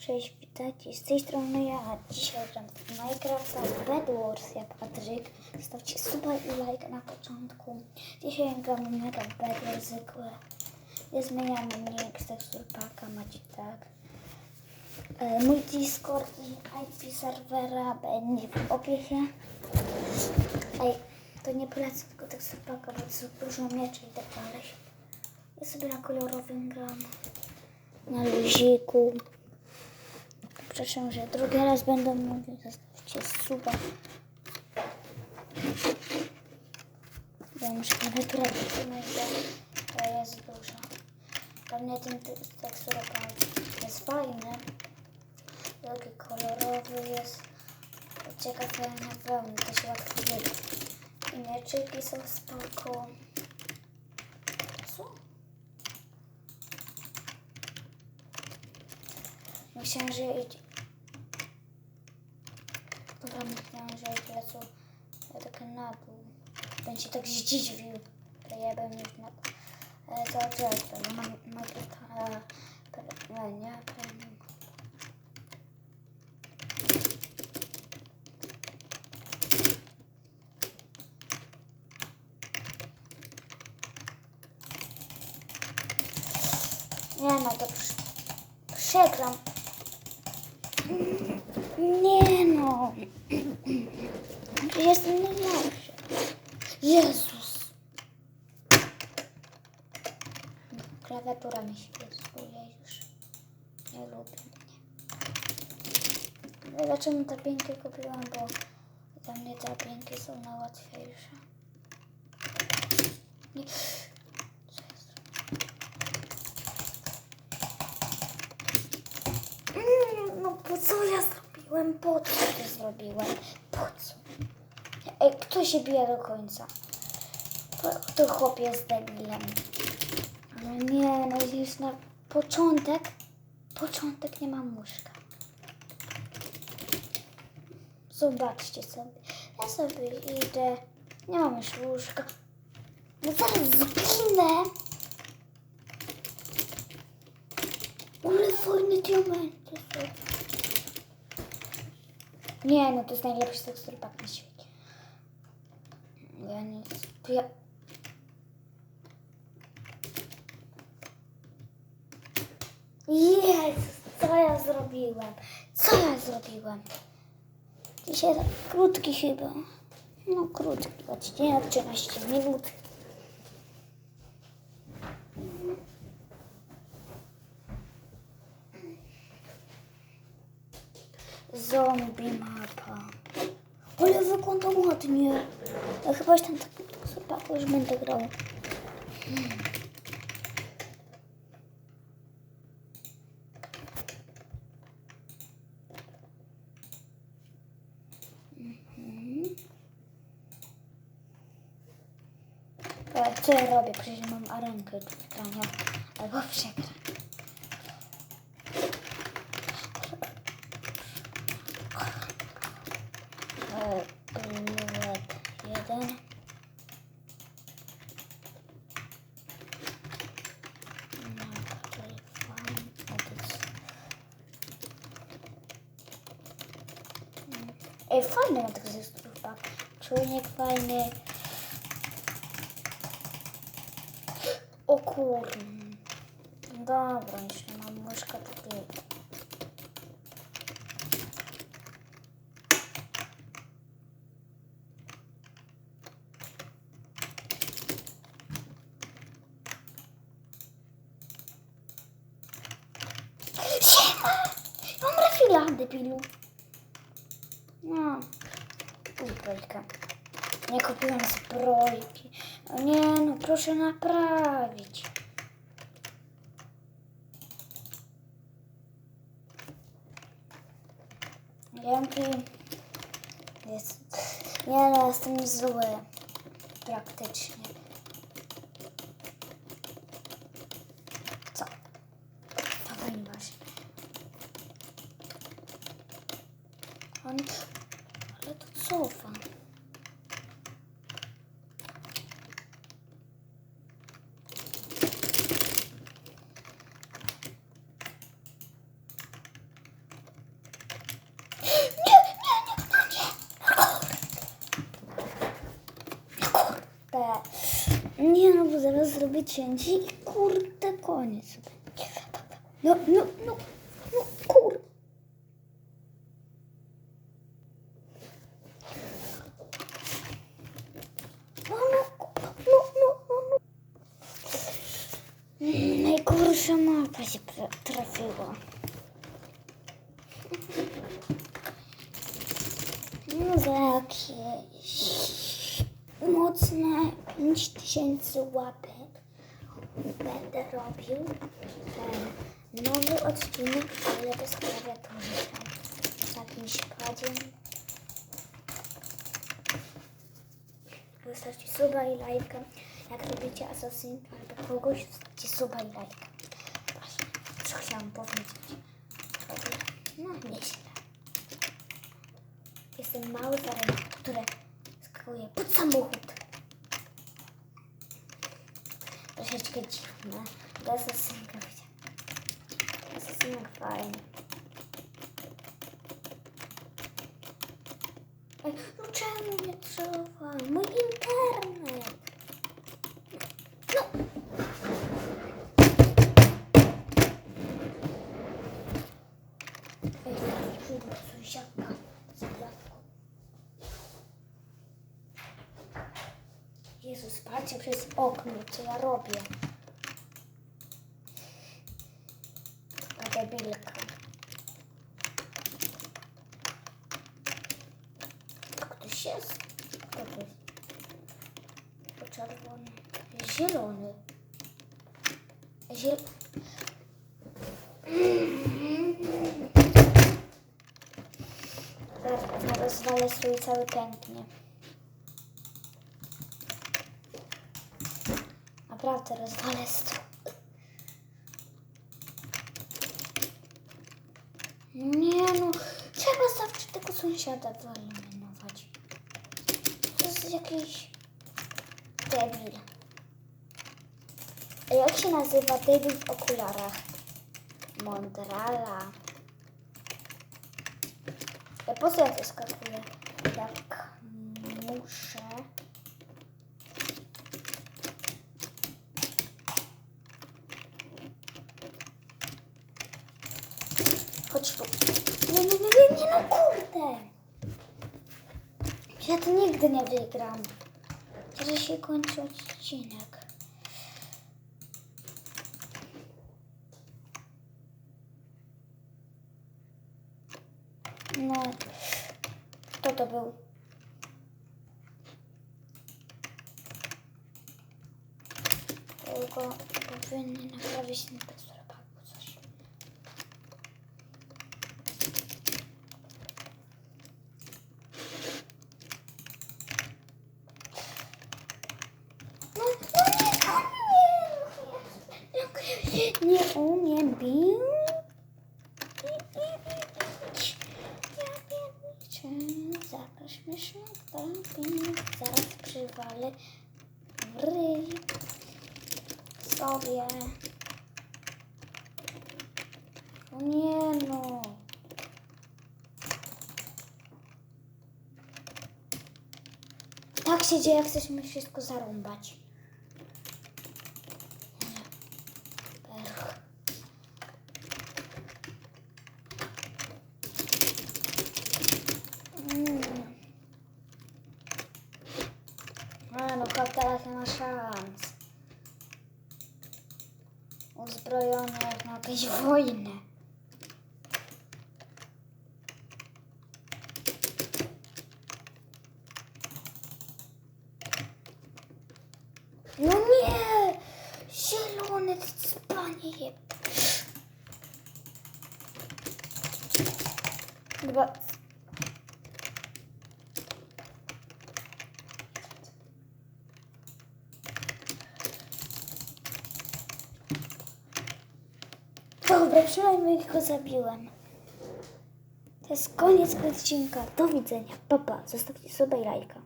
Cześć, witajcie. Z tej strony ja. Dzisiaj gram w Minecrafta Bed Wars jak Patryk. Zostawcie suba i like na początku. Dzisiaj gramy mega w Bed Wars zwykłe. Nie zmieniamy nick z tekstur paka, macie tak. E, mój Discord i IP serwera będzie w opisie. Ej, to nie polecam tylko tekstur paka, bo to dużo mieczy i tak dalej. Ja sobie na kolorowym gram. Na luziku. Przepraszam, że drugi raz będę mówił, zostawcie suba. Ja muszę wysunąć, bo to jest dużo. Pewnie ten te- teksturopan jest fajny. Taki kolorowy jest. Ciekawe na wełny, to się łatwo wyda. I mieczyki są spoko. Co? Myślałem, że Dobra, myślałem, że idzie lecą tak na dół. Będzie tak zdziwił. To ja bym już na... E, to jest to? Mam Minecrafta... Nie, nie, premium. Nie no, to prze- przegram. Nie no. Jestem najlepszy. Jezus. Klawiatura mi świecuje już. Nie lubię mnie. Dlaczego te pięki kupiłam? Bo dla mnie te pięki są najłatwiejsze. Nie. Mm, No po co ja zrobiłem? Po co to zrobiłem? Po co? Ej, kto się bije do końca? To, chłop jest debilem. Ale nie, no już na początek, początek nie mam łóżka. Zobaczcie sobie. Ja sobie idę. Nie mam już łóżka. No zaraz zginę. Ale fajne diamenty są. Nie, no to jest najlepszy teksturpak na świecie. Ja to Ja... Co ja zrobiłem? Co ja zrobiłem? Dzisiaj tak krótki chyba. No krótki, odcinek 13 minut. Zombie mapa. Ale wygląda ładnie. Ja chyba już ten tak już będę grał. Ale co ja robię? Przecież mam arenkę do wygrania. Albo przegram. E, Numer jeden. No, tutaj fajny, edycja. Mm. Ej, fajny ma tak zestrójpak. Czujnik fajny. O kurde. Dobra, już nie mam myszka tutaj. Siema! Mam refila, debilu. No. Zbrojka. Nie kupiłam zbrojki. O nie, no proszę naprawić. Jaki jest... Nie no, jestem zły. Praktycznie. Co? Dawaj masz. On... Ale to cofa. Nie no, bo zaraz zrobię cięcie i kurde koniec. No, no, no, no kur... No, no, no, no, no, no. Mm, Najgorsza mapa się trafiła. No za jakieś mocne 5000 łapek będę robił e, nowy odcinek, ale bez klawiatury. Z jakimś padzie. Zostawcie suba i lajka. Jak robicie Assassin albo kogoś, zostawcie suba i lajka. Właśnie, co chciałam powiedzieć. No, nieźle. Jestem mały zaręk, które skakuje pod samochód. Troszeczkę dziwne. Do asesynka chciałam. Asesynek fajny. Ej, no czemu nie trzeba? Mój internet. No. Patrzcie przez okno, co ja robię. Ta debilka. Ktoś jest? Kto to jest? To czerwony. Zielony. Ziel... Rozwalę swój cały pęknie. Naprawdę rozwalę stół. Nie no, trzeba zawsze tego sąsiada wyeliminować. To jest jakiś debil. A jak się nazywa debil w okularach? Mondrala. Ja po co ja to skakuję? Jak muszę. Chodź tu. Nie, nie, nie, nie, no kurde. Ja to nigdy nie wygram. Teraz się kończy odcinek. No, kto to był? Tylko powinny naprawić ten tekstur albo coś. No, no nie, no nie, nie umiem bić. Ja pierniczę, zapraszmy śmieszny drabin, zaraz przywalę w ryj sobie. O nie no. Tak się dzieje, jak chcesz mi wszystko zarąbać. Perch. Mm. A no to teraz nie ma szans. Uzbrojony jak na jakąś wojnę. No nie! Zielony, ty spanie je. Chyba... Dobra, przynajmniej go zabiłem. To jest koniec odcinka. Do widzenia. Papa, zostawcie sobie lajka.